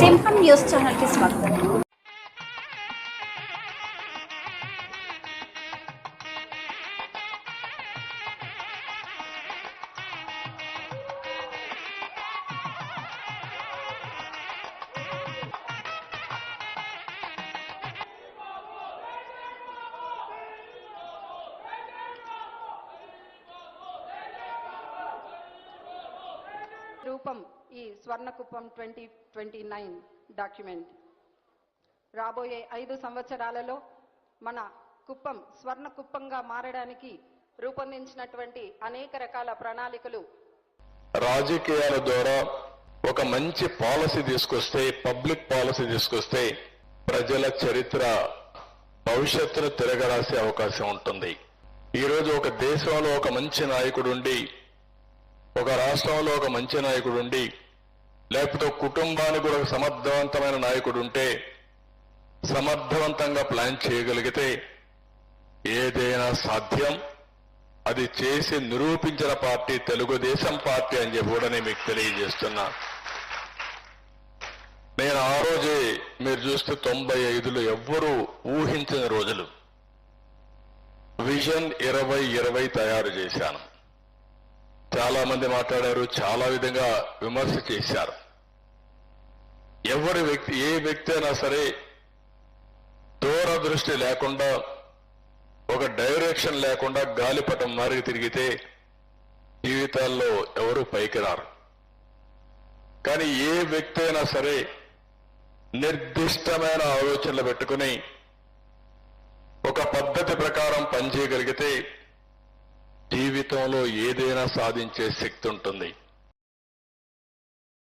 సింహం న్యూస్ ఛానల్కి స్వాగతం రూపం ఈ స్వర్ణకుప్పం ట్వంటీ ట్వంటీ నైన్ డాక్యుమెంట్. రాబోయే ఐదు సంవత్సరాలలో మన కుప్పం స్వర్ణ కుప్పంగా మారడానికి రూపొందించినటువంటి అనేక రకాల ప్రణాళికలు రాజకీయాల ద్వారా ఒక మంచి పాలసీ తీసుకొస్తే పబ్లిక్ పాలసీ తీసుకొస్తే ప్రజల చరిత్ర భవిష్యత్తును తిరగరాసే అవకాశం ఉంటుంది. ఈరోజు ఒక దేశంలో ఒక మంచి నాయకుడు ఉండి ఒక రాష్ట్రంలో ఒక మంచి నాయకుడు ఉండి లేకపోతే కుటుంబానికి కూడా సమర్థవంతమైన నాయకుడు ఉంటే సమర్థవంతంగా ప్లాన్ చేయగలిగితే ఏదైనా సాధ్యం అది చేసి నిరూపించిన పార్టీ తెలుగుదేశం పార్టీ అని చెప్పి కూడా నేను మీకు తెలియజేస్తున్నా. నేను ఆ రోజే మీరు చూస్తే తొంభై ఐదులో ఎవ్వరూ ఊహించిన రోజులు. విజన్ ఇరవై ఇరవై తయారు చేశాను. చాలా మంది మాట్లాడారు చాలా విధంగా విమర్శ చేశారు. ఎవరి వ్యక్తి ఏ వ్యక్తి అయినా సరే దూరదృష్టి లేకుండా ఒక డైరెక్షన్ లేకుండా గాలిపటం మారి తిరిగితే జీవితాల్లో ఎవరు పైకి రారు కానీ ఏ వ్యక్తి అయినా సరే నిర్దిష్టమైన ఆలోచనలు పెట్టుకుని ఒక పద్ధతి ప్రకారం పనిచేయగలిగితే జీవితంలో ఏదైనా సాధించే శక్తి ఉంటుంది.